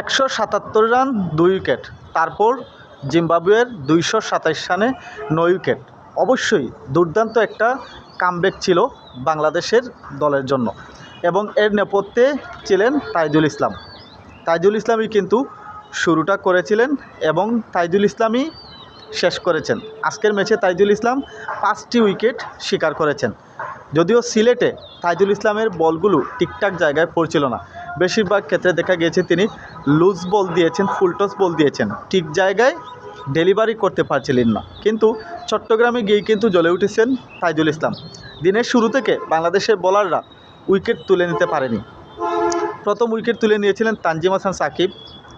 একশো সাতাত্তর রান, দুই উইকেট। তারপর জিম্বাবুয়ের দুইশো সাতাইশ রানে নয় উইকেট। অবশ্যই দুর্দান্ত একটা কামব্যাক ছিল বাংলাদেশের দলের জন্য এবং এর নেপথ্যে ছিলেন তাইজুল ইসলাম। তাইজুল ইসলামই কিন্তু শুরুটা করেছিলেন এবং তাইজুল ইসলামই শেষ করেছেন। আজকের ম্যাচে তাইজুল ইসলাম পাঁচটি উইকেট শিকার করেছেন। যদিও সিলেটে তাইজুল ইসলামের বলগুলো ঠিকঠাক জায়গায় পড়ছিল না। বেশিরভাগ ক্ষেত্রে দেখা গিয়েছে তিনি লুজ বল দিয়েছেন ফুলটস বল দিয়েছেন। ঠিক জায়গায় ডেলিভারি করতে পারছিলেন না। কিন্তু চট্টগ্রামে গিয়ে কিন্তু জ্বলে উঠেছেন তাইজুল ইসলাম। দিনের শুরু থেকে বাংলাদেশের বোলাররা উইকেট তুলে নিতে পারেনি। প্রথম উইকেট তুলে নিয়েছিলেন তানজিম হাসান সাকিব,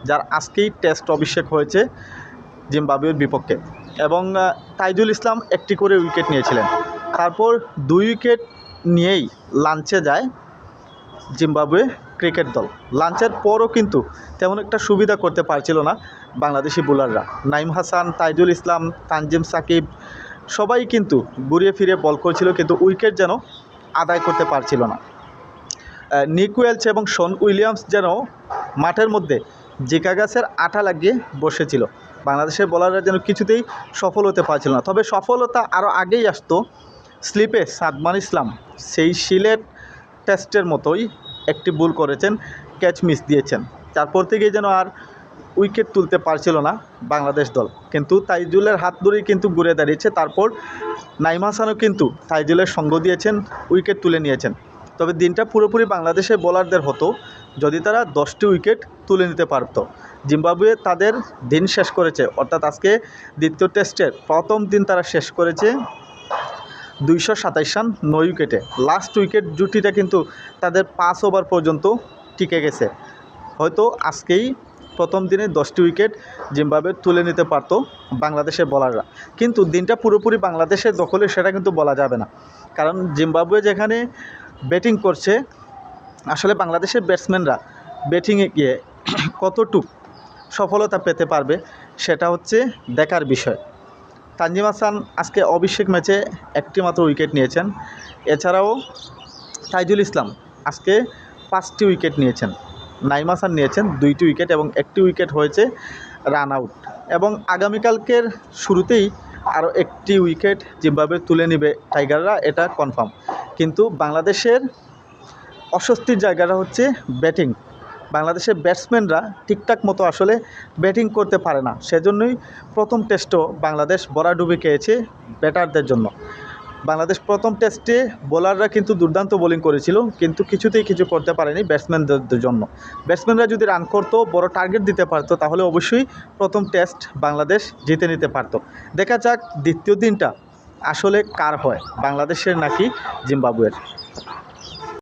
যার আজকেই টেস্ট অভিষেক হয়েছে জিম্বাবুয়ের বিপক্ষে। এবং তাইজুল ইসলাম একটি করে উইকেট নিয়েছিলেন। তারপর দুই উইকেট নিয়েই লাঞ্চে যায় জিম্বাবুয়ে। ক্রিকেট দল। লাঞ্চের পরও কিন্তু তেমন একটা সুবিধা করতে পারছিল না বাংলাদেশি বোলাররা। নাইম হাসান, তাইজুল ইসলাম, তানজিম সাকিব সবাই কিন্তু ঘুরিয়ে ফিরে বল করছিল, কিন্তু উইকেট যেন আদায় করতে পারছিল না। নিক ওয়েলস এবং শন উইলিয়ামস যেন মাঠের মধ্যে জিকা গাছের আঠা লাগিয়ে বসেছিল। বাংলাদেশের বোলাররা যেন কিছুতেই সফল হতে পারছিল না। তবে সফলতা আরও আগেই আসতো স্লিপে সাদমান ইসলাম। সেই সিলেট টেস্টের মতোই একটি ভুল করেছেন ক্যাচ মিস দিয়েছেন। তারপর থেকে যেন আর উইকেট তুলতে পারছিল না বাংলাদেশ দল। কিন্তু তাইজুলের হাত ধরেই কিন্তু ঘুরে দাঁড়িয়েছে। তারপর নাইম হাসানও কিন্তু তাইজুলের সঙ্গ দিয়েছেন উইকেট তুলে নিয়েছেন। তবে দিনটা পুরোপুরি বাংলাদেশের বোলারদের হতো, যদি তারা দশটি উইকেট তুলে নিতে পারতো। জিম্বাবুয়ে তাদের দিন শেষ করেছে। অর্থাৎ আজকে দ্বিতীয় টেস্টের প্রথম দিন তারা শেষ করেছে। দুইশো সাতাইশ রান, নয় উইকেটে। লাস্ট উইকেট জুটিটা কিন্তু তাদের পাঁচ ওভার পর্যন্ত টিকে গেছে। হয়তো আজকেই প্রথম দিনে দশটি উইকেট জিম্বাবুয়ে তুলে নিতে পারতো বাংলাদেশের বোলাররা কিন্তু দিনটা পুরোপুরি বাংলাদেশের দখলে সেটা কিন্তু বলা যাবে না। কারণ জিম্বাবুয়ে যেখানে ব্যাটিং করছে, আসলে বাংলাদেশের ব্যাটসম্যানরা ব্যাটিংয়ে গিয়ে কতটুক সফলতা পেতে পারবে, সেটা হচ্ছে দেখার বিষয়। তানজিম হাসান আজকে অভিষেক ম্যাচে একটি মাত্র উইকেট নিয়েছেন। এছাড়াও তাইজুল ইসলাম আজকে পাঁচটি উইকেট নিয়েছেন। নাইম হাসান নিয়েছেন দুইটি উইকেট এবং একটি উইকেট হয়েছে রান আউট। এবং আগামীকালকের শুরুতেই আরও একটি উইকেট যেভাবে তুলে নেবে টাইগাররা, এটা কনফার্ম। কিন্তু বাংলাদেশের অস্বস্তির জায়গাটা হচ্ছে ব্যাটিং। বাংলাদেশের ব্যাটসম্যানরা ঠিকঠাক মতো আসলে ব্যাটিং করতে পারে না। সেজন্যই প্রথম টেস্টও বাংলাদেশ বরাডুবি খেয়েছে ব্যাটারদের জন্য। বাংলাদেশ প্রথম টেস্টে বোলাররা কিন্তু দুর্দান্ত বোলিং করেছিল, কিন্তু কিছুতেই কিছু করতে পারেনি ব্যাটসম্যানদের জন্য। ব্যাটসম্যানরা যদি রান করতো, বড় টার্গেট দিতে পারতো, তাহলে অবশ্যই প্রথম টেস্ট বাংলাদেশ জিতে নিতে পারতো। দেখা যাক দ্বিতীয় দিনটা আসলে কার হয়, বাংলাদেশের নাকি জিম্বাবুয়ের।